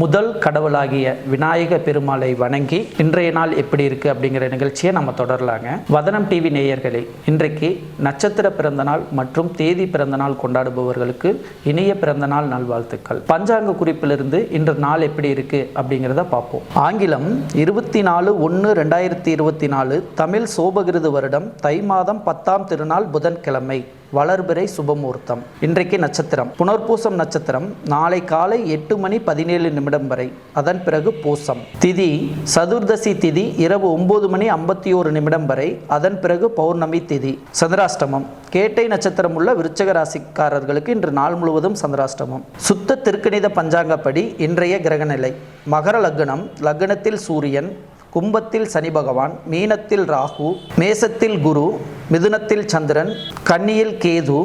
முதல் கடவுளாகிய விநாயக பெருமாளை வணங்கி இன்றைய நாள் எப்படி இருக்கு அப்படிங்கிற நிகழ்ச்சியை நம்ம தொடரலாங்க. வதனம் டிவி நேயர்களே இன்றைக்கு நட்சத்திர பிறந்தநாள் மற்றும் தேதி பிறந்தநாள் கொண்டாடுபவர்களுக்கு இனிய பிறந்தநாள் நல்வாழ்த்துக்கள். பஞ்சாங்க குறிப்பிலிருந்து இன்று நாள் எப்படி இருக்கு அப்படிங்கிறத பார்ப்போம். ஆங்கிலம் இருபத்தி நாலு ஒன்று ரெண்டாயிரத்தி இருபத்தி நாலு தமிழ் சோபகிருது வருடம் தை மாதம் பத்தாம் திருநாள் புதன்கிழமை. வளர்பிறை சுபமுகூர்த்தம். இன்றைக்கு நட்சத்திரம். புனர்பூசம் நட்சத்திரம் நாளை காலை எட்டு மணி பதினேழு நிமிடம் வரை. அதன் பிறகு பூசம். திதி சதுர்தசி திதி இரவு ஒன்பது மணி ஐம்பத்தி ஓரு நிமிடம் வரை. அதன் பிறகு பௌர்ணமி திதி. சந்திராஷ்டமம். கேட்டை நட்சத்திரம் உள்ள விருச்சக ராசிக்காரர்களுக்கு இன்று நாள் முழுவதும் சந்திராஷ்டமம். சுத்த திருக்கணித பஞ்சாங்கப்படி இன்றைய கிரகநிலை. மகர லக்னம் லக்னத்தில் சூரியன் கும்பத்தில் சனி பகவான் மீனத்தில் ராகு மேசத்தில் குரு மிதுனத்தில் சந்திரன் கன்னியில் கேது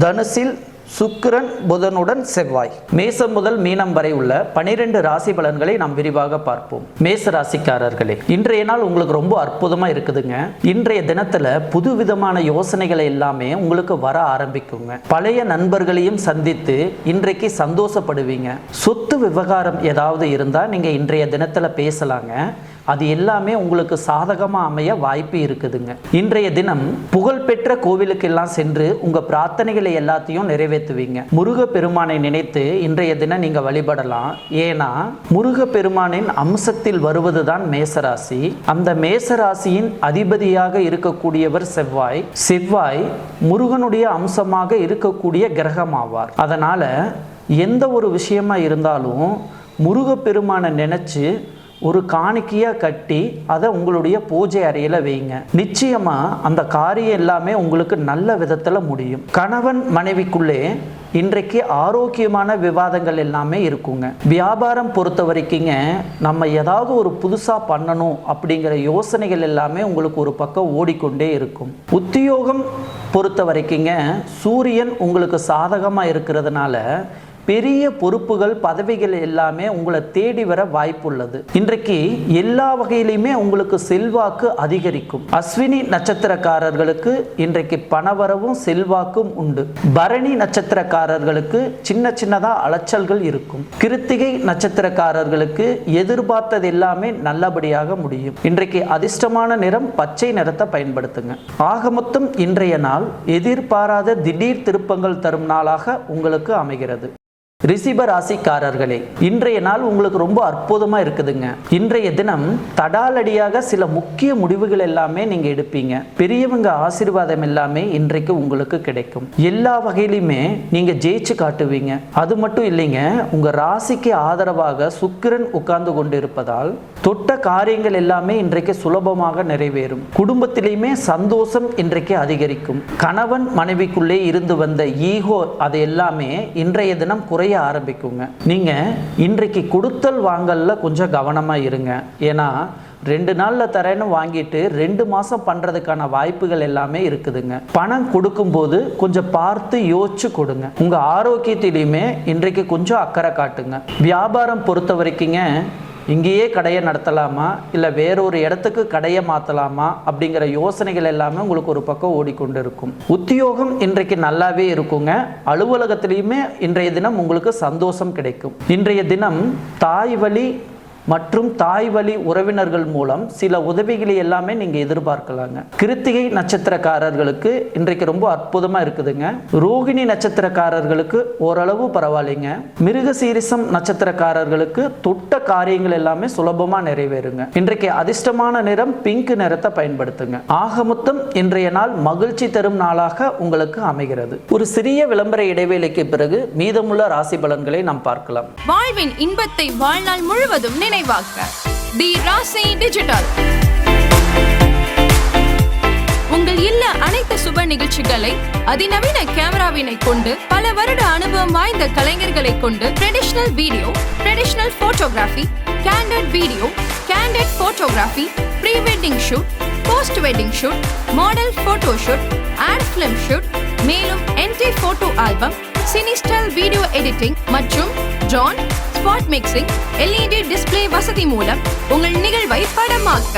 தனுசில் சுக்கிரன் புதனுடன் செவ்வாய். மேசம் முதல் மீனம் வரை உள்ள பனிரெண்டு ராசி பலன்களை நாம் விரிவாக பார்ப்போம். மேச ராசிக்காரர்களே இன்றைய நாள் உங்களுக்கு ரொம்ப அற்புதமா இருக்குதுங்க. இன்றைய தினத்துல புது விதமான யோசனைகளை எல்லாமே உங்களுக்கு வர ஆரம்பிக்குங்க. பழைய நண்பர்களையும் சந்தித்து இன்றைக்கு சந்தோஷப்படுவீங்க. சொத்து விவகாரம் ஏதாவது இருந்தா நீங்க இன்றைய தினத்துல பேசலாங்க. அது எல்லாமே உங்களுக்கு சாதகமாக அமைய வாய்ப்பு இருக்குதுங்க. இன்றைய தினம் புகழ்பெற்ற கோவிலுக்கெல்லாம் சென்று உங்கள் பிரார்த்தனைகளை எல்லாத்தையும் நிறைவேற்றுவீங்க. முருக பெருமானை நினைத்து இன்றைய தினம் நீங்கள் வழிபடலாம். ஏன்னா முருக பெருமானின் அம்சத்தில் வருவதுதான் மேசராசி. அந்த மேசராசியின் அதிபதியாக இருக்கக்கூடியவர் செவ்வாய். செவ்வாய் முருகனுடைய அம்சமாக இருக்கக்கூடிய கிரகம் ஆவார் எந்த ஒரு விஷயமா இருந்தாலும் முருகப்பெருமானை நினைச்சு ஒரு காணிக்கையாக கட்டி அதை உங்களுடைய பூஜை அறையில் வைங்க. நிச்சயமாக அந்த காரியம் எல்லாமே உங்களுக்கு நல்ல விதத்தில் முடியும். கணவன் மனைவிக்குள்ளே இன்றைக்கு ஆரோக்கியமான விவாதங்கள் எல்லாமே இருக்குங்க. வியாபாரம் பொறுத்த வரைக்குங்க நம்ம ஏதாவது ஒரு புதுசாக பண்ணணும் அப்படிங்கிற யோசனைகள் எல்லாமே உங்களுக்கு ஒரு பக்கம் ஓடிக்கொண்டே இருக்கும். உத்தியோகம் பொறுத்த வரைக்குங்க சூரியன் உங்களுக்கு சாதகமாக இருக்கிறதுனால பெரிய பொறுப்புகள் பதவிகள் எல்லாமே உங்களை தேடி வர வாய்ப்புள்ளது. இன்றைக்கு எல்லா வகையிலையுமே உங்களுக்கு செல்வாக்கு அதிகரிக்கும். அஸ்வினி நட்சத்திரக்காரர்களுக்கு இன்றைக்கு பணவரவும் செல்வாக்கும் உண்டு. பரணி நட்சத்திரக்காரர்களுக்கு சின்ன சின்னதா அலைச்சல்கள் இருக்கும். கிருத்திகை நட்சத்திரக்காரர்களுக்கு எதிர்பார்த்தது எல்லாமே நல்லபடியாக முடியும். இன்றைக்கு அதிர்ஷ்டமான நிறம் பச்சை நிறத்தை பயன்படுத்துங்க. ஆக மொத்தம் இன்றைய நாள் எதிர்பாராத திடீர் திருப்பங்கள் தரும் நாளாக உங்களுக்கு அமைகிறது. ரிஷிப ராசிக்காரர்களே இன்றைய நாள் உங்களுக்கு ரொம்ப அற்புதமா இருக்குதுங்க. இன்றைய தினம் தடாலடியாக சில முக்கிய முடிவுகள் எல்லாமே நீங்க எடுப்பீங்க. பெரியவங்க ஆசீர்வாதம் எல்லாமே இன்றைக்கு உங்களுக்கு கிடைக்கும். எல்லா வகையிலுமே நீங்க ஜெயிச்சு காட்டுவீங்க. அது மட்டும் இல்லைங்க உங்க ராசிக்கு ஆதரவாக சுக்கிரன் உட்கார்ந்து கொண்டு இருப்பதால் தொட்ட காரியங்கள் எல்லாமே இன்றைக்கு சுலபமாக நிறைவேறும். குடும்பத்திலையுமே சந்தோஷம் இன்றைக்கு அதிகரிக்கும். கணவன் மனைவிக்குள்ளே இருந்து வந்த ஈகோ அது எல்லாமே இன்றைய தினம் குறைய ஆரம்பிக்குங்க. நீங்க இன்றைக்கு கொடுத்தல் வாங்கலில் கொஞ்சம் கவனமா இருங்க. ஏன்னா ரெண்டு நாளில் தரேன்னு வாங்கிட்டு ரெண்டு மாதம் பண்ணுறதுக்கான வாய்ப்புகள் எல்லாமே இருக்குதுங்க. பணம் கொடுக்கும்போது கொஞ்சம் பார்த்து யோசிச்சு கொடுங்க. உங்கள் ஆரோக்கியத்திலையுமே இன்றைக்கு கொஞ்சம் அக்கறை காட்டுங்க. வியாபாரம் பொறுத்த வரைக்குங்க இங்கேயே கடையை நடத்தலாமா? இல்லை வேறொரு இடத்துக்கு கடையை மாற்றலாமா அப்படிங்கிற யோசனைகள் எல்லாமே உங்களுக்கு ஒரு பக்கம் ஓடிக்கொண்டு இருக்கும் உத்தியோகம் இன்றைக்கு நல்லாவே இருக்குங்க. அலுவலகத்திலையுமே இன்றைய தினம் உங்களுக்கு சந்தோஷம் கிடைக்கும். இன்றைய தினம் தாய் வழி மற்றும் தாய் வழி உறவினர்கள் மூலம் சில உதவிகளை எல்லாமே நீங்க எதிர்பார்க்கலாங்க. கிருத்திகை நட்சத்திரக்காரர்களுக்கு இன்றைக்கு ரொம்ப அற்புதமா இருக்குதுங்க. ரோகிணி நட்சத்திரக்காரர்களுக்கு ஓரளவு பரவாயில்லைங்க. மிருக சீரிசம் நட்சத்திரக்காரர்களுக்கு தொட்ட காரியங்கள் எல்லாமே சுலபமா நிறைவேறுங்க. இன்றைக்கு அதிர்ஷ்டமான நிறம் பிங்க் நிறத்தை பயன்படுத்துங்க. ஆக மொத்தம் இன்றைய நாள் மகிழ்ச்சி தரும் நாளாக உங்களுக்கு அமைகிறது. ஒரு சிறிய விளம்பர இடைவேளைக்கு பிறகு மீதமுள்ள ராசி பலன்களை நாம் பார்க்கலாம். வாழ்வின் இன்பத்தை வாழ்நாள் முழுவதும் நினைவாக்க. தி ராசி டிஜிட்டல். உங்கள் இல்ல அனைத்து சுப நிகழ்ச்சிகளை அதிநவீன கேமராவினை கொண்டு பல வருட அனுபவம் வாய்ந்த கலைஞர்களை கொண்டு traditional video traditional photography candid video candid photography pre wedding shoot post wedding shoot model photo shoot ad film shoot மேலும் என்டி photo album cine style video editing மற்றும் ஜான் ஸ்பாட் மிக்சிங் எல்இடி டிஸ்ப்ளே வசதி மூலம் உங்கள் நிகழ்வை படமாக்க.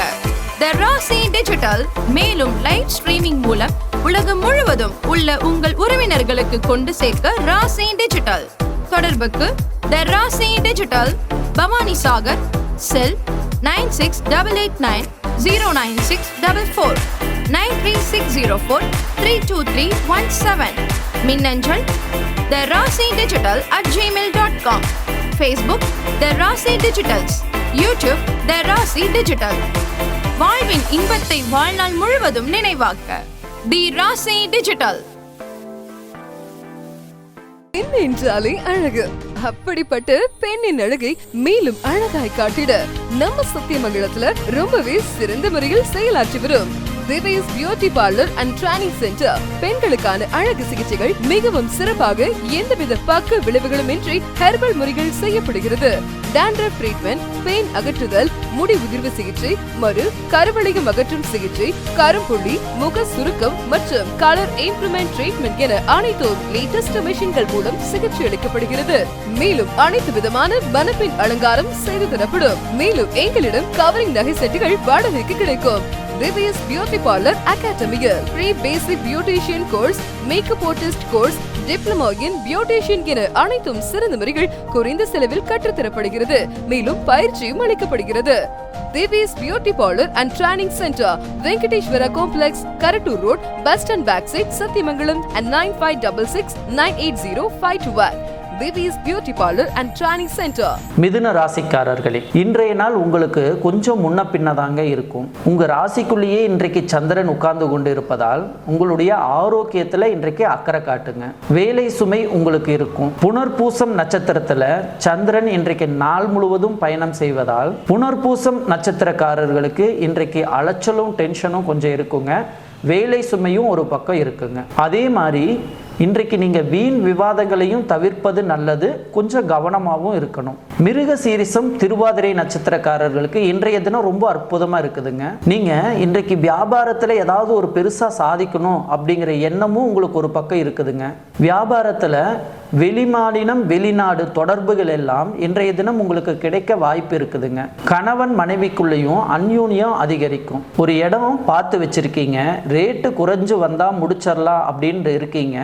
த ராசி டிஜிட்டல் மேலும் live streaming மூலம் உலகம் முழுவதும் உள்ள உங்கள் உறவினர்களுக்கு கொண்டு சேர்க்க ராசி டிஜிட்டல் தொடர்புக்கு the Rasi digital Bhavani Sagar cell nine six double eight nine zero nine six double four nine three six zero four three two three one seven மின்னஞ்சல் the Rasi digital at Gmail dot com Facebook the Rasi digitals YouTube the Rasi digital வாழ்வின் இன்பத்தை வாழ்நாள் முழுவதும் நினைவாக்க தி ராசி digital பெண் என்றாலே அழகு. அப்படிப்பட்ட பெண்ணின் அழகை மேலும் அழகாய் காட்டிட நம்ம சத்தியமங்கலத்துல ரொம்பவே சிறந்த முறையில் செயலாற்றி வரும். திவேஸ் beauty parlour and training centre. பெண்களுக்கான அழகு சிகிச்சைகள் மிகவும் சிறப்பாக எந்தவித பக்க விளைவுகளும் இன்றி ஹெர்பல் முறைகள் செய்யப்படுகிறது. டேண்டர் ட்ரீட்மெண்ட் பெயின் அகற்றுதல் முடி உதிர்வு சிகிச்சை மறு கருவளையம் அகற்றும் சிகிச்சை கரும்புள்ளி முக சுருக்கம் மற்றும் கலர் இம்ப்ரூவ்மெண்ட் ட்ரீட்மெண்ட் என அனைத்தும் லேட்டஸ்ட் மிஷின்கள் மூலம் சிகிச்சை அளிக்கப்படுகிறது. மேலும் அனைத்து விதமான மனப்பின் அலங்காரம் செய்து தரப்படும். மேலும் எங்களிடம் கவரிங் நகை செட்டுகள் வாடகைக்கு கிடைக்கும். திவ்யஸ் பியூட்டி பார்லர் அகாடமியில் pre basic beautician course makeup artist course diploma in beautician என அனைத்தும் சிறந்த முறைகள் குறைந்த செலவில் கற்றுத்தரப்படுகிறது. மேலும் பயிற்சியும் அளிக்கப்படுகிறது. Devi's beauty parlour and training centre Venkateswara complex Karattur road bus stand back side Sathyamangalam and nine five double six nine eight zero five two one விவிஸ் beauty parlour and training centre மிதுன ராசிக்காரர்களே இன்றைய நாள் உங்களுக்கு கொஞ்சம் முன்ன பின்னதாங்க இருக்கும். உங்க ராசிக்குள்ளேயே இன்றைக்கு சந்திரன் உட்கார்ந்து கொண்டு இருப்பதால் உங்களுடைய ஆரோக்கியத்துல இன்றைக்கு அக்கறை காட்டுங்க. வேலை சுமை உங்களுக்கு இருக்கும். புனர்பூசம் நட்சத்திரத்துல சந்திரன் இன்றைக்கு நாள் முழுவதும் பயணம் செய்வதால் புனர்பூசம் நட்சத்திரக்காரர்களுக்கு இன்றைக்கு அலைச்சலும் டென்ஷனும் கொஞ்சம் இருக்குங்க. வேலை சுமையும் ஒரு பக்கம் இருக்குங்க. அதே மாதிரி இன்றைக்கு நீங்கள் வீண் விவாதங்களையும் தவிர்ப்பது நல்லது கொஞ்சம் கவனமாகவும் இருக்கணும். மிருக சீரிசம் திருவாதிரை நட்சத்திரக்காரர்களுக்கு இன்றைய தினம் ரொம்ப அற்புதமாக இருக்குதுங்க. நீங்கள் இன்றைக்கு வியாபாரத்தில் ஏதாவது ஒரு பெருசாக சாதிக்கணும் அப்படிங்கிற எண்ணமும் உங்களுக்கு ஒரு பக்கம் இருக்குதுங்க. வியாபாரத்தில் வெளிமாநிலம் வெளிநாடு தொடர்புகள் எல்லாம் இன்றைய தினம் உங்களுக்கு கிடைக்க வாய்ப்பு இருக்குதுங்க. கணவன் மனைவிக்குள்ளேயும் அந்யூன்யம் அதிகரிக்கும். ஒரு இடம் பார்த்து வச்சிருக்கீங்க. ரேட்டு குறைஞ்சு வந்தால் முடிச்சிடலாம் அப்படின்ட்டு இருக்கீங்க.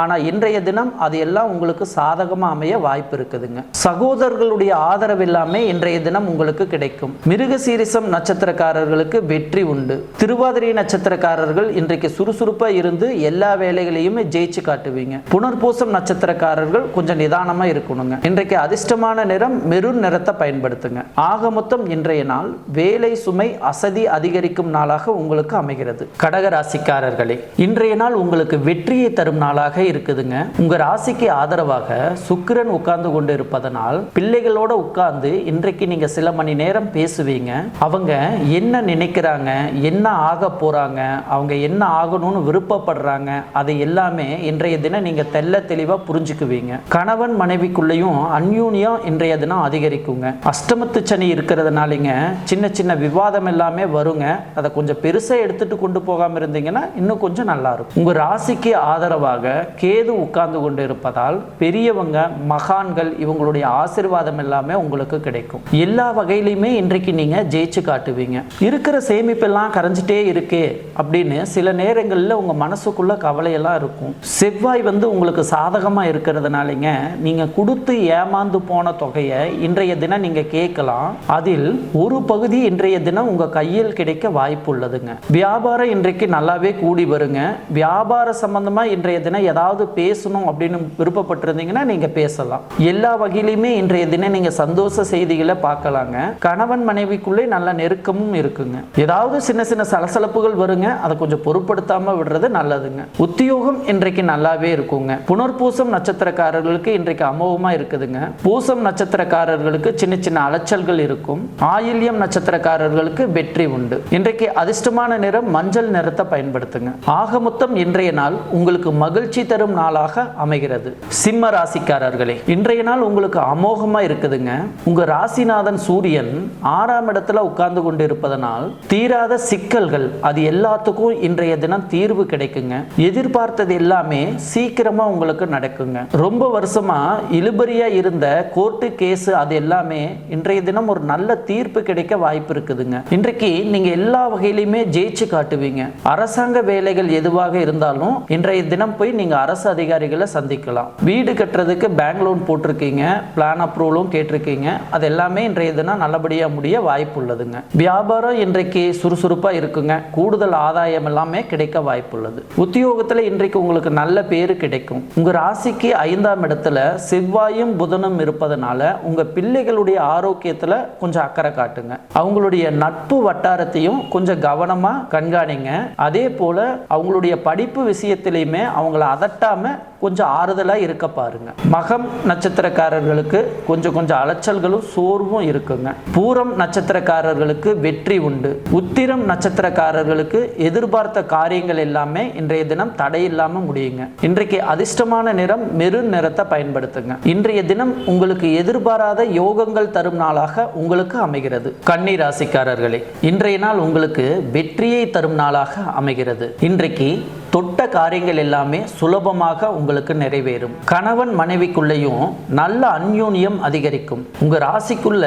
ஆனால் இன்றைய தினம் அது எல்லாம் உங்களுக்கு சாதகமாக அமைய வாய்ப்பு இருக்குதுங்க. சகோதரர்களுடைய ஆதரவு எல்லாமே இன்றைய தினம் உங்களுக்கு கிடைக்கும். மிருக சீரிசம் நட்சத்திரக்காரர்களுக்கு வெற்றி உண்டு. திருவாதிரை நட்சத்திரக்காரர்கள் இன்றைக்கு சுறுசுறுப்பாக இருந்து எல்லா வேலைகளையுமே ஜெயிச்சு காட்டுவீங்க. புனர்பூசம் நட்சத்திரக்காரர்கள் கொஞ்சம் நிதானமாக இருக்கணுங்க. இன்றைக்கு அதிர்ஷ்டமான நிறம் மெருன் நிறத்தை பயன்படுத்துங்க. ஆக மொத்தம் இன்றைய நாள் வேலை சுமை அசதி அதிகரிக்கும் நாளாக உங்களுக்கு அமைகிறது. கடக ராசிக்காரர்களே இன்றைய நாள் உங்களுக்கு வெற்றியை தரும் நாளாக இருக்குதுங்க. உங்க ராசிக்கு ஆதரவாக சுக்கிரன் உட்கார்ந்து கொண்டு இருப்பதனால் பிள்ளைகளோட உட்கார்ந்து இன்றைக்கு நீங்க சில மணி நேரம் பேசுவீங்க. அவங்க என்ன நினைக்கிறாங்க என்ன ஆக போறாங்க அவங்க என்ன ஆகணும்னு விருப்பப்படுறாங்க அதை எல்லாமே இன்றைய தினம் நீங்க தெல்ல தெளிவா புரிஞ்சுக்குவீங்க. கணவன் மனைவிக்குள்ளேயும் அந்யூன்யம் இன்றைய தினம் அதிகரிக்குங்க. அஷ்டமத்து சனி இருக்கிறதுனாலங்க சின்ன சின்ன விவாதம் எல்லாமே வருங்க. அதை கொஞ்சம் பெருசா எடுத்துட்டு கொண்டு போகாம இருந்தீங்கன்னா இன்னும் கொஞ்சம் நல்லா இருக்கும். உங்க ராசிக்கு ஆதரவாக கேது உட்கார்ந்து கொண்டு இருப்பதால் பெரியவங்க மகான்கள் இவங்களுடைய ஆசீர்வாதம் எல்லாமே உங்களுக்கு கிடைக்கும். எல்லா வகையிலையுமே இன்றைக்கு நீங்க ஜெயிச்சு காட்டுவீங்க. இருக்கிற சேமிப்பெல்லாம் கரைஞ்சிட்டே இருக்கே அப்படின்னு சில நேரங்களில் உங்க மனசுக்குள்ள கவலையெல்லாம் இருக்கும். செவ்வாய் வந்து உங்களுக்கு சாதகமா இருக்கிறதுனாலங்க நீங்க கொடுத்து ஏமாந்து போன தொகையை இன்றைய தினம் நீங்க கேட்கலாம். அதில் ஒரு பகுதி இன்றைய தினம் உங்க கையில் கிடைக்க வாய்ப்பு உள்ளதுங்க. வியாபாரம் இன்றைக்கு நல்லாவே கூடி வருங்க. வியாபார சம்பந்தமா இன்றைய தினம் ஏதாவது பேசணும் அப்படின்னு விருப்பப்பட்டிருந்தீங்கன்னா நீங்க பேசலாம். எல்லா வகையிலுமே இன்றைய தினம் நீங்க சந்தோஷ செய்திகளை பார்க்கலாங்க. கணவன் மனைவிக்குள்ளே நல்ல நெருக்கமும் இருக்குங்க. ஏதாவது சின்ன சின்ன சலசலப்புகள் வருங்க. அதை கொஞ்சம் பொருட்படுத்தாம விடுறது நல்லதுங்க. உத்தியோகம் இன்றைக்கு நல்லாவே இருக்குங்க. புனர்பூசம் நட்சத்திரக்காரர்களுக்கு இன்றைக்கு அமோகமா இருக்குதுங்க. பூசம் நட்சத்திரக்காரர்களுக்கு சின்ன சின்ன அலைச்சல்கள் இருக்கும். ஆயில்யம் நட்சத்திரக்காரர்களுக்கு வெற்றி உண்டு. இன்றைக்கு அதிர்ஷ்டமான நிறம் மஞ்சள் நிறத்தை பயன்படுத்துங்க. ஆக மொத்தம் இன்றைய நாள் உங்களுக்கு மகிழ்ச்சி தரும் நாளாக அமைகிறது. சிம்ம ராசிக்காரர்களே இன்றைய நாள் உங்களுக்கு அமோகமா இருக்குதுங்க. உங்க ராசிநாதன் சூரியன் ஆறாம் இடத்துல உட்கார்ந்து கொண்டு இருப்பதனால் தீராத சிக்கல்கள் அது எல்லாத்துக்கும் இன்றைய தினம் தீர்வு கிடைக்குங்க. எதிர்பார்த்தது எல்லாமே சீக்கிரமா உங்களுக்கு நடக்குங்க. ரொம்ப வருஷமா இழுபறியா இருந்த கோர்ட்டு கேஸ் அது எல்லாமே இன்றைய தினம் ஒரு நல்ல தீர்ப்பு கிடைக்க வாய்ப்பு இருக்குதுங்க. இன்றைக்கு நீங்க எல்லா வகையிலுமே ஜெயிச்சு காட்டுவீங்க. அரசாங்க வேலைகள் எதுவாக இருந்தாலும் இன்றைய தினம் போய் நீங்க அரசு அதிகாரிகளை சந்திக்கலாம். வீடு கட்டுறதுக்கு பேங்க் லோன் போட்டிருக்கீங்க பிளான் அப்ரூவலும் கேட்டிருக்கீங்க. அது எல்லாமே இன்றைய தினம் நல்லபடியாக முடிய வாய்ப்பு உள்ளதுங்க வியாபாரம் இன்றைக்கு சுறுசுறுப்பாக இருக்குங்க. கூடுதல் ஆதாயம் எல்லாமே கிடைக்க வாய்ப்பு உள்ளது உத்தியோகத்தில் இன்றைக்கு உங்களுக்கு நல்ல பேர் கிடைக்கும். உங்கள் ராசிக்கு ஐந்தாம் இடத்துல செவ்வாயும் புதனும் இருப்பதனால உங்கள் பிள்ளைகளுடைய ஆரோக்கியத்தில் கொஞ்சம் அக்கறை காட்டுங்க. அவங்களுடைய நட்பு வட்டாரத்தையும் கொஞ்சம் கவனமாக கண்காணிங்க. அதே போல் அவங்களுடைய படிப்பு விஷயத்திலையுமே அவங்கள அதை அதட்டாம கொஞ்சம் ஆறுதலாக இருக்க பாருங்க. மகம் நட்சத்திரக்காரர்களுக்கு கொஞ்சம் கொஞ்சம் அலைச்சல்களும் சோர்வும் இருக்குங்க. பூரம் நட்சத்திரக்காரர்களுக்கு வெற்றி உண்டு. உத்திரம் நட்சத்திரக்காரர்களுக்கு எதிர்பார்த்த காரியங்கள் எல்லாமே இன்றைய தினம் தடையில்லாமல் முடியுங்க. இன்றைக்கு அதிர்ஷ்டமான நிறம் மெருன் நிறத்தை பயன்படுத்துங்க. இன்றைய தினம் உங்களுக்கு எதிர்பாராத யோகங்கள் தரும் நாளாக உங்களுக்கு அமைகிறது. கன்னி ராசிக்காரர்களே இன்றைய நாள் உங்களுக்கு வெற்றியை தரும் நாளாக அமைகிறது. இன்றைக்கு தொட்ட காரியங்கள் எல்லாமே சுலபமாக உங்களுக்கு நிறைவேறும். கணவன் மனைவிக்குள்ளேயும் நல்ல அந்யூன்யம் அதிகரிக்கும். உங்க ராசிக்குள்ள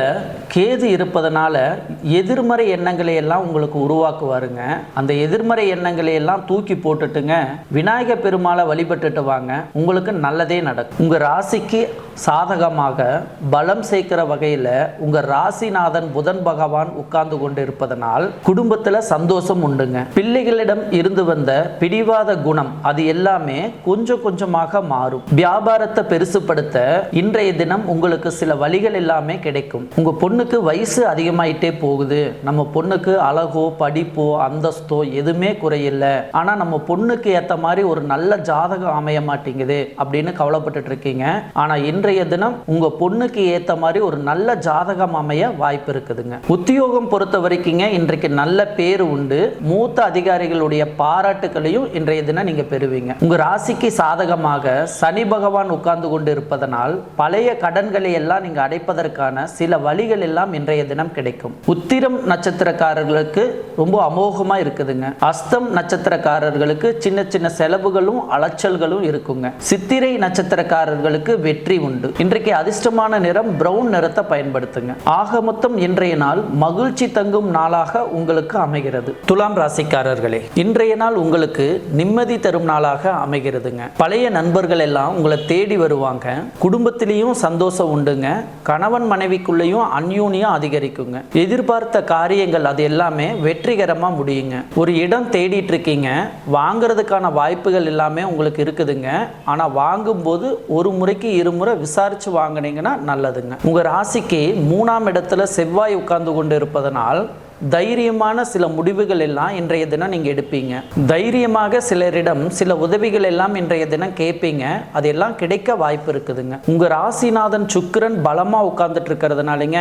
கேது இருப்பதனால எதிர்மறை எண்ணங்களை எல்லாம் உங்களுக்கு உருவாக்குவாருங்க. அந்த எதிர்மறை எண்ணங்களை எல்லாம் தூக்கி போட்டுட்டுங்க விநாயக பெருமாளை வழிபட்டுட்டு வாங்க. உங்களுக்கு நல்லதே நடக்கும். உங்க ராசிக்கு சாதகமாக பலம் சேர்க்கிற வகையில் உங்க ராசிநாதன் புதன் பகவான் உட்கார்ந்து கொண்டு இருப்பதனால் குடும்பத்துல சந்தோஷம் உண்டுங்க. பிள்ளைகளிடம் இருந்து வந்த பிடிவாத குணம் அது எல்லாமே கொஞ்சம் கொஞ்சம் கொஞ்சமாக மாறும். வியாபாரத்தை பெருசுப்படுத்த இன்றைய தினம் உங்களுக்கு சில வழிகள் எல்லாமே கிடைக்கும். உங்க பொண்ணுக்கு வயசு அதிகமாயிட்டே போகுது. நம்ம பொண்ணுக்கு அழகோ படிப்போ அந்தஸ்தோ எதுவுமே குறையில்லை ஆனா நம்ம பொண்ணுக்கு ஏத்த மாதிரி ஒரு நல்ல ஜாதகம் அமைய மாட்டேங்குது அப்படின்னு கவலைப்பட்டுட்டு இருக்கீங்க ஆனா இன்றைய தினம் உங்க பொண்ணுக்கு ஏத்த மாதிரி ஒரு நல்ல ஜாதகம் அமைய வாய்ப்பு இருக்குதுங்க. உத்தியோகம் பொறுத்த வரைக்குங்க இன்றைக்கு நல்ல பேர் உண்டு. மூத்த அதிகாரிகளுடைய பாராட்டுகளையும் இன்றைய தினம் நீங்க பெறுவீங்க. உங்க ராசிக்கு சாதகம் காலமாக சனி பகவான் உட்கார்ந்து கொண்டு இருப்பதனால் பழைய கடன்களை எல்லாம் நீங்க அடைப்பதற்கான சில வழிகள் எல்லாம் இன்றைய தினம் கிடைக்கும். உத்திரம் நட்சத்திரக்காரர்களுக்கு ரொம்ப அமோகமா இருக்குதுங்க. அஸ்தம் நட்சத்திரக்காரர்களுக்கு சின்ன சின்ன செலவுகளும் அலைச்சல்களும் இருக்குங்க. சித்திரை நட்சத்திரக்காரர்களுக்கு வெற்றி உண்டு. இன்றைக்கு அதிர்ஷ்டமான நிறம் பிரவுன் நிறத்தை பயன்படுத்துங்க. ஆக மொத்தம் இன்றைய நாள் மகிழ்ச்சி தங்கும் நாளாக உங்களுக்கு அமைகிறது. துலாம் ராசிக்காரர்களே இன்றைய நாள் உங்களுக்கு நிம்மதி தரும் நாளாக அமைகிறதுங்க. பழைய நண்பர்கள் எல்லாம் உங்களை தேடி வருவாங்க. குடும்பத்திலையும் சந்தோஷம் உண்டுங்க. கணவன் மனைவிக்குள்ளேயும் அந்யூனியம் அதிகரிக்குங்க. எதிர்பார்த்த காரியங்கள் அது எல்லாமே வெற்றிகரமாக முடியுங்க. ஒரு இடம் தேடிட்டு இருக்கீங்க வாங்குறதுக்கான வாய்ப்புகள் எல்லாமே உங்களுக்கு இருக்குதுங்க. ஆனால் வாங்கும்போது ஒரு முறைக்கு இருமுறை விசாரிச்சு வாங்குனீங்கன்னா நல்லதுங்க. உங்கள் ராசிக்கு மூணாம் இடத்துல செவ்வாய் உட்கார்ந்து கொண்டு இருப்பதனால் தைரியமான சில முடிவுகள் எல்லாம் இன்றைய தினம் நீங்கள் எடுப்பீங்க. தைரியமாக சிலரிடம் சில உதவிகள் எல்லாம் இன்றைய தினம் கேட்பீங்க அதெல்லாம் கிடைக்க வாய்ப்பு இருக்குதுங்க. உங்கள் ராசிநாதன் சுக்கிரன் பலமாக உட்கார்ந்துட்டு இருக்கிறதுனாலங்க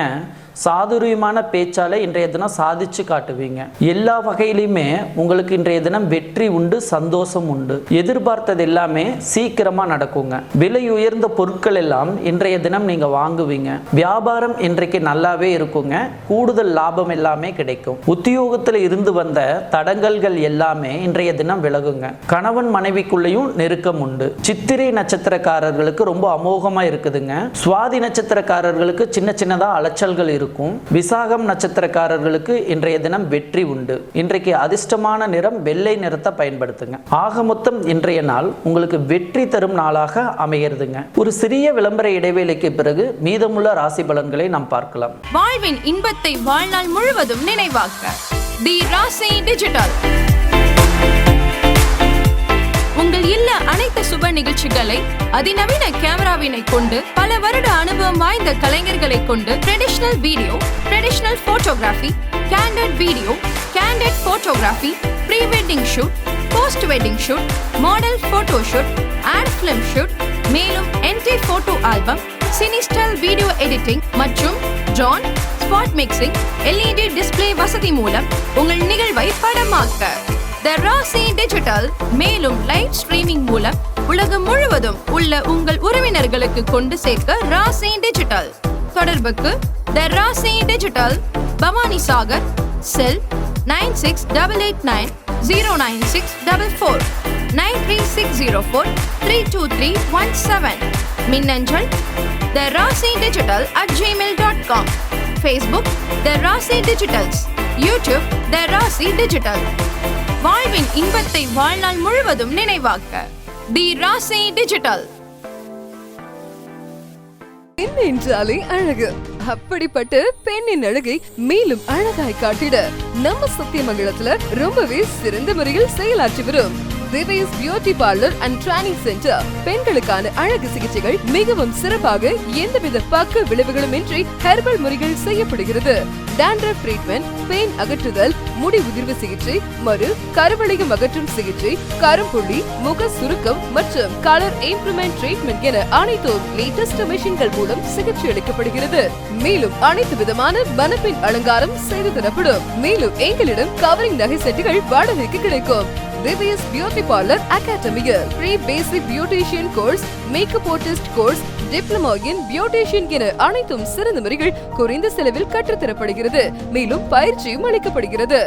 சாதுரியமான பேச்சாலே இன்றைய தினம் சாதிச்சு காட்டுவீங்க. எல்லா வகையிலையுமே உங்களுக்கு இன்றைய தினம் வெற்றி உண்டு சந்தோஷம் உண்டு. எதிர்பார்த்தது எல்லாமே சீக்கிரமா நடக்குங்க. விலை உயர்ந்த பொருட்கள் எல்லாம் இன்றைய தினம் நீங்க வாங்குவீங்க. வியாபாரம் இன்றைக்கு நல்லாவே இருக்குங்க. கூடுதல் லாபம் எல்லாமே கிடைக்கும். உத்தியோகத்தில் இருந்து வந்த தடங்கல்கள் எல்லாமே இன்றைய தினம் விலகுங்க. கணவன் மனைவிக்குள்ளேயும் நெருக்கம் உண்டு. சித்திரை நட்சத்திரக்காரர்களுக்கு ரொம்ப அமோகமா இருக்குதுங்க. சுவாதி நட்சத்திரக்காரர்களுக்கு சின்ன சின்னதா அலைச்சல்கள் இருக்கும். விசாகம் நட்சத்திரக்காரர்களுக்கு இன்றைய தினம் வெற்றி உண்டு. இன்றைக்கு அதிர்ஷ்டமான நிறம் வெள்ளை நிறத்தை பயன்படுத்துங்க. ஆக மொத்தம் இன்றைய நாள் உங்களுக்கு வெற்றி தரும் நாளாக அமைகிறதுங்க ஒரு சிறிய விளம்பர இடைவேளைக்கு பிறகு மீதமுள்ள ராசி பலன்களை நாம் பார்க்கலாம். வாழ்வின் இன்பத்தை வாழ்நாள் முழுவதும் நினைவாக்க. தி ராசி டிஜிட்டல். உங்கள் இல்ல அனைத்து சுப நிகழ்ச்சிகளை அதிநவீன கேமராவினை கொண்டு பல வருட அனுபவம் வாய்ந்த கலைஞர்களை கொண்டு traditional video traditional photography candid video candid photography pre wedding shoot post wedding shoot model photo shoot ad film shoot மேலும் என்டி photo album cine style video editing மற்றும் drone spot mixing LED display வசதி மூலம் உங்கள் நிகழ்வை படமாக்க. த Rasi digital மேலும் live streaming மூலம் உலகம் முழுவதும் உள்ள உங்கள் உறவினர்களுக்கு கொண்டு சேர்க்க ராசி டிஜிட்டல் தொடர்புக்கு the Rasi digital Bhavani Sagar cell nine six double eight nine zero nine six double four nine three six zero four three two three one seven மின்னஞ்சல் the Rasi digital at Gmail dot com Facebook the Rasi digitals YouTube the Rasi digital வாழ்வின் இன்பத்தை வாழ்நாள் முழுவதும் நினைவாக்க. தி ராசி digital. பெண் என்றாலே அழகு. அப்படிப்பட்ட பெண்ணின் அழகை மேலும் அழகாய் காட்டிட நம்ம சத்தியமங்கலத்துல ரொம்பவே சிறந்த முறையில் செயலாற்றி வரும். திவேஸ் beauty parlour and training centre பெண்களுக்கான அழகு சிகிச்சைகள் மிகவும் சிறப்பாக எந்தவித பக்க விளைவுகளும் இன்றி ஹெர்பல் முறைகள் செய்யப்படுகிறது. டேண்டர் ட்ரீட்மெண்ட் பெயின் அகற்றுதல் முடி உதிர்வு சிகிச்சை மறு கருவளையம் அகற்றும் சிகிச்சை கரும்புள்ளி முக சுருக்கம் மற்றும் கலர் இம்ப்ரூவ்மெண்ட் ட்ரீட்மெண்ட் என அனைத்து லேட்டஸ்ட் மிஷின்கள் மூலம் சிகிச்சை அளிக்கப்படுகிறது. மேலும் அனைத்து விதமான மனப்பின் அலங்காரம் செய்து தரப்படும். மேலும் எங்களிடம் கவரிங் நகை செட்டுகள் வாடகைக்கு கிடைக்கும். திவ்யஸ் பியூட்டி பார்லர் அகாடமியில் pre basic beautician course makeup artist course diploma in beautician என அனைத்தும் சிறந்த முறைகள் குறைந்த செலவில் கற்றுத்தரப்படுகிறது. மேலும் பயிற்சியும் அளிக்கப்படுகிறது.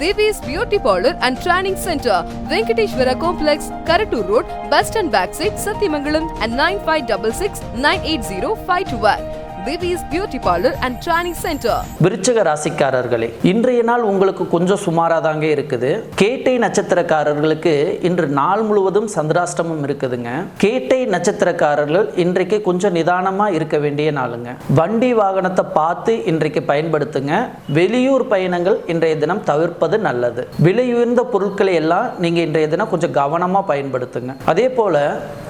Devi's beauty parlour and training centre Venkateswara complex Karattur road bus stand back side Sathyamangalam and nine five double six nine eight zero five two one Devi's beauty parlour and training centre விருச்சக ராசிக்காரர்களே இன்றைய நாள் உங்களுக்கு கொஞ்சம் சுமாராக தாங்க இருக்குது. கேட்டை நட்சத்திரக்காரர்களுக்கு இன்று நாள் முழுவதும் சந்திராஷ்டமம் இருக்குதுங்க. கேட்டை நட்சத்திரக்காரர்கள் இன்றைக்கு கொஞ்சம் நிதானமாக இருக்க வேண்டிய நாளுங்க. வண்டி வாகனத்தை பார்த்து இன்றைக்கு பயன்படுத்துங்க. வெளியூர் பயணங்கள் இன்றைய தினம் தவிர்ப்பது நல்லது. விலையுயர்ந்த பொருட்களை எல்லாம் நீங்கள் இன்றைய தினம் கொஞ்சம் கவனமாக பயன்படுத்துங்க. அதே போல்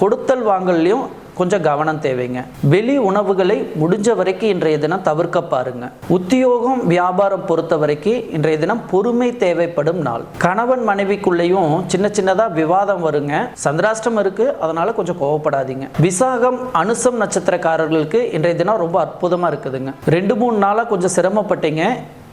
கொடுத்தல் வாங்கல்லையும் கொஞ்சம் கவனம் தேவைங்க. வெளி உணவுகளை முடிஞ்ச வரைக்கும் இன்றைய தினம் தவிர்க்க பாருங்க. உத்தியோகம் வியாபாரம் பொறுத்த வரைக்கும் இன்றைய தினம் பொறுமை தேவைப்படும் நாள். கணவன் மனைவிக்குள்ளேயும் சின்ன சின்னதா விவாதம் வருங்க. சந்திராஷ்டம் இருக்கு அதனால கொஞ்சம் கோவப்படாதீங்க. விசாகம் அனுசம் நட்சத்திரக்காரர்களுக்கு இன்றைய தினம் ரொம்ப அற்புதமா இருக்குதுங்க. ரெண்டு மூணு நாளா கொஞ்சம் சிரமப்பட்டீங்க.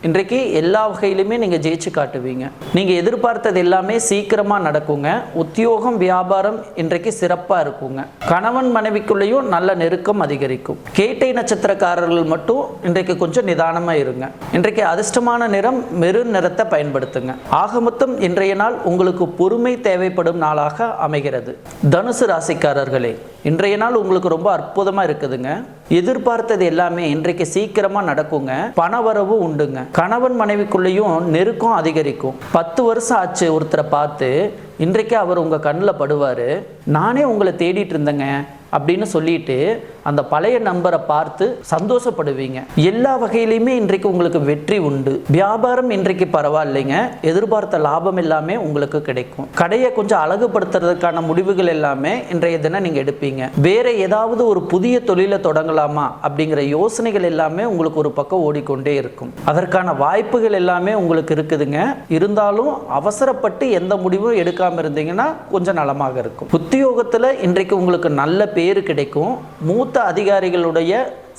இன்றைக்கு எல்லா வகையிலுமே நீங்கள் ஜெயிச்சு காட்டுவீங்க. நீங்கள் எதிர்பார்த்தது எல்லாமே சீக்கிரமாக நடக்குங்க. உத்தியோகம் வியாபாரம் இன்றைக்கு சிறப்பாக இருக்குங்க. கணவன் மனைவிக்குள்ளேயும் நல்ல நெருக்கம் அதிகரிக்கும். கேட்டை நட்சத்திரக்காரர்கள் மட்டும் இன்றைக்கு கொஞ்சம் நிதானமாக இருங்க. இன்றைக்கு அதிர்ஷ்டமான நிறம் மெருன் நிறத்தை பயன்படுத்துங்க. ஆக மொத்தம் இன்றைய நாள் உங்களுக்கு பொறுமை தேவைப்படும் நாளாக அமைகிறது. தனுசு ராசிக்காரர்களே இன்றைய நாள் உங்களுக்கு ரொம்ப அற்புதமாக இருக்குதுங்க. எதிர்பார்த்தது எல்லாமே இன்றைக்கு சீக்கிரமா நடக்குங்க. பணவரவு உண்டுங்க. கணவன் மனைவிக்குள்ளேயும் நெருக்கம் அதிகரிக்கும். பத்து வருஷம் ஆச்சு ஒருத்தரை பார்த்து இன்றைக்கு அவர் உங்க கண்ணில் படுவார். நானே உங்களை தேடிட்டு இருந்தேங்க அப்படின்னு சொல்லிட்டு அந்த பழைய நம்பரை பார்த்து சந்தோஷப்படுவீங்க. எல்லா வகையிலையுமே இன்றைக்கு உங்களுக்கு வெற்றி உண்டு. வியாபாரம் இன்றைக்கு பரவாயில்லைங்க. எதிர்பார்த்த லாபம் எல்லாமே உங்களுக்கு கிடைக்கும். கடையை கொஞ்சம் அழகுபடுத்துறதுக்கான முடிவுகள் எல்லாமே இன்றைய தினம் நீங்க எடுப்பீங்க. வேற ஏதாவது ஒரு புதிய தொழிலை தொடங்கலாமா அப்படிங்கிற யோசனைகள் எல்லாமே உங்களுக்கு ஒரு பக்கம் ஓடிக்கொண்டே இருக்கும். அதற்கான வாய்ப்புகள் எல்லாமே உங்களுக்கு இருக்குதுங்க. இருந்தாலும் அவசரப்பட்டு எந்த முடிவும் எடுக்காம இருந்தீங்கன்னா கொஞ்சம் நலமாக இருக்கும். உத்தியோகத்துல இன்றைக்கு உங்களுக்கு நல்ல பேர் கிடைக்கும். மூத்த அதிகாரிகளுடைய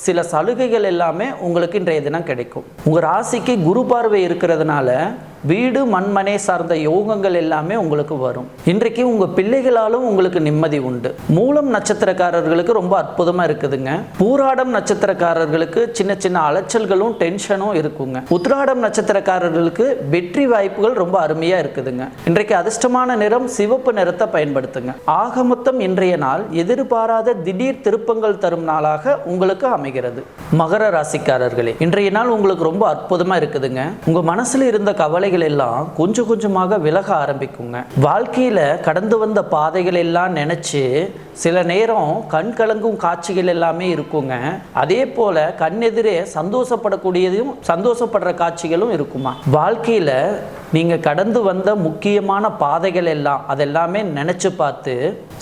சில சலுகைகள் எல்லாமே உங்களுக்கு இன்றைய தினம் கிடைக்கும். உங்கள் ராசிக்கு குரு பார்வை இருக்கிறதுனால வீடு மண்மனை சார்ந்த யோகங்கள் எல்லாமே உங்களுக்கு வரும். இன்றைக்கு உங்கள் பிள்ளைகளாலும் உங்களுக்கு நிம்மதி உண்டு. மூலம் நட்சத்திரக்காரர்களுக்கு ரொம்ப அற்புதமாக இருக்குதுங்க. பூராடம் நட்சத்திரக்காரர்களுக்கு சின்ன சின்ன அலைச்சல்களும் டென்ஷனும் இருக்குங்க. உத்ராடம் நட்சத்திரக்காரர்களுக்கு வெற்றி வாய்ப்புகள் ரொம்ப அருமையாக இருக்குதுங்க. இன்றைக்கு அதிர்ஷ்டமான நிறம் சிவப்பு நிறத்தை பயன்படுத்துங்க. ஆக மொத்தம் இன்றைய நாள் எதிர்பாராத திடீர் திருப்பங்கள் தரும் நாளாக உங்களுக்கு அமைகிறது மகர ராசிக்காரர்களே இன்றைய நாள் உங்களுக்கு ரொம்ப அற்புதமா இருக்குதுங்க. உங்க மனசுல இருந்த கவலைகள் எல்லாம் கொஞ்சம் கொஞ்சமாக விலக ஆரம்பிக்குங்க. வாழ்க்கையில கடந்து வந்த பாதைகள் எல்லாம் நினைச்சு சில நேரம் கண் கலங்கும் காட்சிகள் எல்லாமே இருக்குங்க. அதே போல கண்ணெதிரே சந்தோஷப்படக்கூடியதையும் சந்தோஷப்படுற காட்சிகளும் இருக்குமா? வாழ்க்கையில நீங்கள் கடந்து வந்த முக்கியமான பாதைகள் எல்லாம் அதெல்லாமே நினச்சி பார்த்து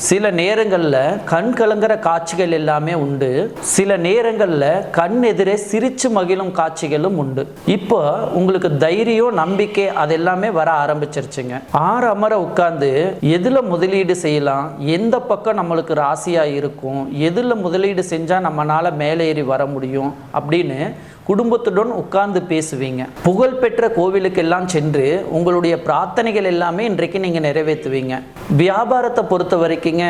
சில நேரங்களில் கண் கலங்குற காட்சிகள் எல்லாமே உண்டு. சில நேரங்களில் கண் எதிரே சிரிச்சு மகிழும் காட்சிகளும் உண்டு. இப்போ உங்களுக்கு தைரியம் நம்பிக்கை அதெல்லாமே வர ஆரம்பிச்சிருச்சுங்க. ஆறு அமர உட்கார்ந்து எதில் முதலீடு செய்யலாம் எந்த பக்கம் நம்மளுக்கு ராசியாக இருக்கும் எதில் முதலீடு செஞ்சால் நம்மளால் மேலேறி வர முடியும் அப்படின்னு குடும்பத்துடன் உட்கார்ந்து பேசுவீங்க. புகழ்பெற்ற கோவிலுக்கெல்லாம் சென்று உங்களுடைய பிரார்த்தனைகள் எல்லாமே இன்றைக்கு நீங்கள் நிறைவேற்றுவீங்க. வியாபாரத்தை பொறுத்த வரைக்குங்க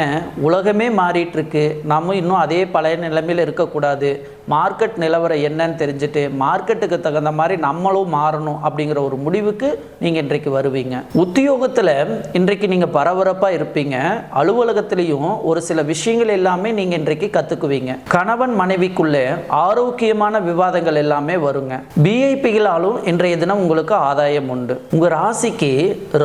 உலகமே மாறிட்டு இருக்கு நம்ம இன்னும் அதே பழைய நிலைமையில் இருக்கக்கூடாது. மார்க்கெட் நிலவரம் என்னன்னு தெரிஞ்சுட்டு மார்க்கெட்டுக்கு தகுந்த மாதிரி நம்மளும் மாறணும் அப்படிங்கிற ஒரு முடிவுக்கு நீங்கள் இன்றைக்கு வருவீங்க. உத்தியோகத்தில் இன்றைக்கு நீங்கள் பரபரப்பாக இருப்பீங்க. அலுவலகத்திலையும் ஒரு சில விஷயங்கள் எல்லாமே நீங்கள் இன்றைக்கு கற்றுக்குவீங்க கணவன் மனைவிக்குள்ளே ஆரோக்கியமான விவாதங்கள் எல்லாம் எல்லாமே வருங்க. பிஐபிகளாலும் இன்றைய தினம் உங்களுக்கு ஆதாயம் உண்டு. உங்கள் ராசிக்கு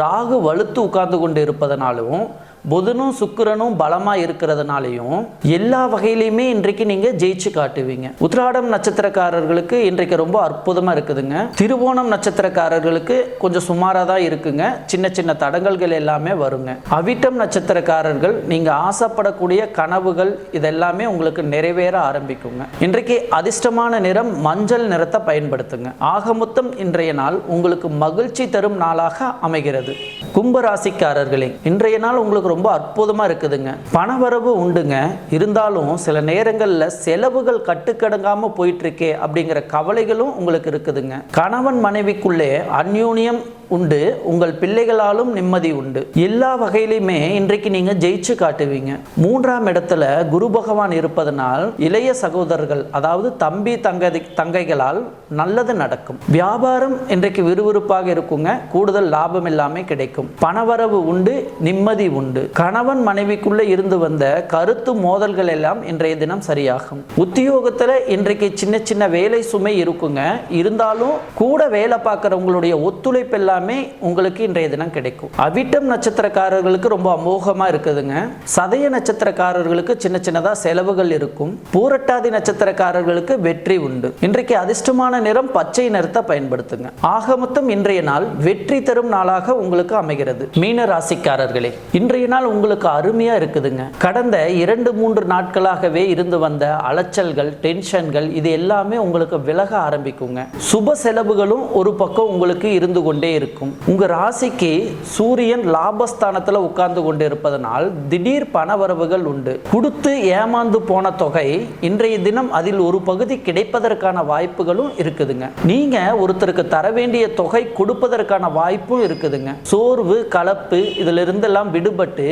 ராகு வலுத்து உட்கார்ந்து கொண்டு இருப்பதனாலும் புதனும் சுக்கிரனும் பலமா இருக்கிறதுனாலையும் எல்லா வகையிலையுமே இன்றைக்கு நீங்க ஜெயிச்சு காட்டுவீங்க. உத்திராடம் நட்சத்திரக்காரர்களுக்கு இன்றைக்கு ரொம்ப அற்புதமா இருக்குதுங்க. திருவோணம் நட்சத்திரக்காரர்களுக்கு கொஞ்சம் சுமாராக தான் இருக்குங்க. சின்ன சின்ன தடங்கல்கள் எல்லாமே வருங்க. அவிட்டம் நட்சத்திரக்காரர்கள் நீங்க ஆசைப்படக்கூடிய கனவுகள் இதெல்லாமே உங்களுக்கு நிறைவேற ஆரம்பிக்குங்க. இன்றைக்கு அதிர்ஷ்டமான நிறம் மஞ்சள் நிறத்தை பயன்படுத்துங்க. ஆக மொத்தம் இன்றைய நாள் உங்களுக்கு மகிழ்ச்சி தரும் நாளாக அமைகிறது. கும்பராசிக்காரர்களே இன்றைய நாள் உங்களுக்கு ரொம்ப அற்புதமாக இருக்குதுங்க. பணவரவு உண்டுங்க. இருந்தாலும் சில நேரங்களில் செலவுகள் கட்டுக்கடங்காமல் போயிட்டுருக்கே அப்படிங்கிற கவலைகளும் உங்களுக்கு இருக்குதுங்க. கணவன் மனைவிக்குள்ளே அந்யூனியம் உண்டு. உங்கள் பிள்ளைகளாலும் நிம்மதி உண்டு. எல்லா வகையிலுமே இன்றைக்கு நீங்க ஜெயிச்சு காட்டுவீங்க. மூன்றாம் இடத்துல குரு பகவான் இருப்பதனால் இளைய சகோதரர்கள் அதாவது தம்பி தங்கதி தங்கைகளால் நல்லது நடக்கும். வியாபாரம் இன்றைக்கு விறுவிறுப்பாக இருக்குங்க. கூடுதல் லாபம் எல்லாமே கிடைக்கும். பணவரவு உண்டு நிம்மதி உண்டு. கணவன் மனைவிக்குள்ள இருந்து வந்த கருத்து மோதல்கள் எல்லாம் இன்றைய தினம் சரியாகும். உத்தியோகத்துல இன்றைக்கு சின்ன சின்ன வேலை சுமை இருக்குங்க. இருந்தாலும் கூட வேலை பார்க்குறவங்களுடைய ஒத்துழைப்பு எல்லாமே உங்களுக்கு இன்றைய தினம் கிடைக்கும். அவிட்டம் நட்சத்திரக்காரர்களுக்கு ரொம்ப அமோகமா இருக்குதுங்க. சதய நட்சத்திரக்காரர்களுக்கு சின்ன சின்னதா செலவுகள் இருக்கும். பூரட்டாதி நட்சத்திரக்காரர்களுக்கு வெற்றி உண்டு. இன்றைக்கு அதிர்ஷ்டமான நிறம் பச்சை நிறத்தை பயன்படுத்துங்க. ஆக மொத்தம் இன்றைய நாள் வெற்றி தரும் நாளாக உங்களுக்கு அமைகிறது. மீன ராசிக்காரர்களே இன்றைய நாள் உங்களுக்கு அருமையா இருக்குதுங்க. கடந்த இரண்டு மூன்று நாட்களாகவே இருந்து வந்த அலைச்சல்கள் டென்ஷன்கள் இது எல்லாமே உங்களுக்கு விலக ஆரம்பிக்குங்க. சுப செலவுகளும் ஒரு பக்கம் உங்களுக்கு இருந்து கொண்டே இருக்கும் உங்க ராசிக்கு சூரியன் லாபஸ்தானத்துல உட்கார்ந்து கொண்டு இருப்பதனால் திடீர் பணவரவுகள் உண்டு. கொடுத்து ஏமாந்து போன தொகை இன்றைய தினம் அதில் ஒரு பகுதி கிடைப்பதற்கான வாய்ப்புகளும் இருக்குதுங்க. நீங்க ஒருத்தருக்கு தர வேண்டிய தொகை கொடுப்பதற்கான வாய்ப்பும் இருக்குதுங்க. சோர்வு கலப்பு இதுல இருந்தெல்லாம் விடுபட்டு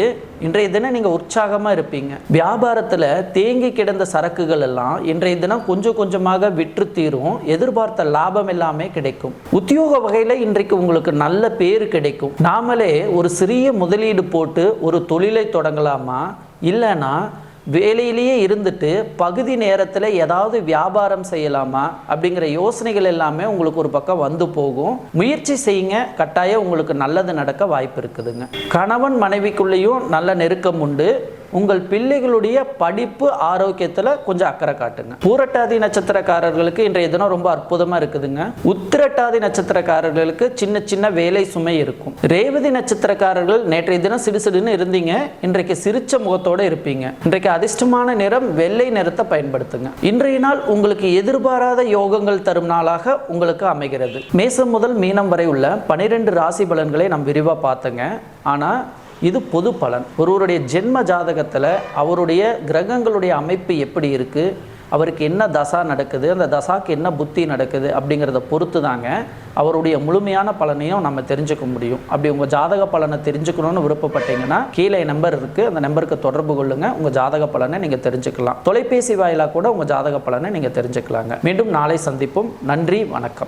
இன்றைய தினம் நீங்க உற்சாகமா இருப்பீங்க. வியாபாரத்துல தேங்கி கிடந்த சரக்குகள் எல்லாம் இன்றைய தினம் கொஞ்சம் கொஞ்சமாக விற்று தீரும். எதிர்பார்த்த லாபம் எல்லாமே கிடைக்கும். உத்தியோக வகையில இன்றைக்கு உங்களுக்கு நல்ல பேர் கிடைக்கும். நாமளே ஒரு சிறிய முதலீடு போட்டு ஒரு தொழிலை தொடங்கலாமா? இல்லைன்னா வேலையிலேயே இருந்துட்டு பகுதி நேரத்தில் ஏதாவது வியாபாரம் செய்யலாமா? அப்படிங்கிற யோசனைகள் எல்லாமே உங்களுக்கு ஒரு பக்கம் வந்து போகும். முயற்சி செய்யுங்க. கட்டாயம் உங்களுக்கு நல்லது நடக்க வாய்ப்பு இருக்குதுங்க. கணவன் மனைவிக்குள்ளேயும் நல்ல நெருக்கம் உண்டு. உங்கள் பிள்ளைகளுடைய படிப்பு ஆரோக்கியத்தில் கொஞ்சம் அக்கறை காட்டுங்க. பூரட்டாதி நட்சத்திரக்காரர்களுக்கு இன்றைய தினம் ரொம்ப அற்புதமாக இருக்குதுங்க. உத்திரட்டாதி நட்சத்திரக்காரர்களுக்கு சின்ன சின்ன வேலை சுமை இருக்கும். ரேவதி நட்சத்திரக்காரர்கள் நேற்றைய தினம் சிடுசிடுன்னு இருந்தீங்க. இன்றைக்கு சிரிச்ச முகத்தோட இருப்பீங்க. இன்றைக்கு அதிர்ஷ்டமான நிறம் வெள்ளை நிறத்தை பயன்படுத்துங்க. இன்றைய நாள் உங்களுக்கு எதிர்பாராத யோகங்கள் தரும் நாளாக உங்களுக்கு அமைகிறது. மேசம் முதல் மீனம் வரை உள்ள பனிரெண்டு ராசி பலன்களை நாம் விரிவாக பார்த்தோங்க. ஆனால் இது பொது பலன். ஒருவருடைய ஜென்ம ஜாதகத்தில் அவருடைய கிரகங்களுடைய அமைப்பு எப்படி இருக்குது அவருக்கு என்ன தசா நடக்குது? அந்த தசாக்கு என்ன புத்தி நடக்குது? அப்படிங்கிறத பொறுத்து தாங்க அவருடைய முழுமையான பலனையும் நம்ம தெரிஞ்சுக்க முடியும். அப்படி உங்கள் ஜாதக பலனை தெரிஞ்சுக்கணும்னு விருப்பப்பட்டீங்கன்னா கீழே நம்பர் இருக்குது அந்த நம்பருக்கு தொடர்பு கொள்ளுங்க. உங்கள் ஜாதக பலனை நீங்கள் தெரிஞ்சுக்கலாம். தொலைபேசி வாயிலாக கூட உங்கள் ஜாதக பலனை நீங்கள் தெரிஞ்சுக்கலாங்க. மீண்டும் நாளை சந்திப்போம். நன்றி வணக்கம்.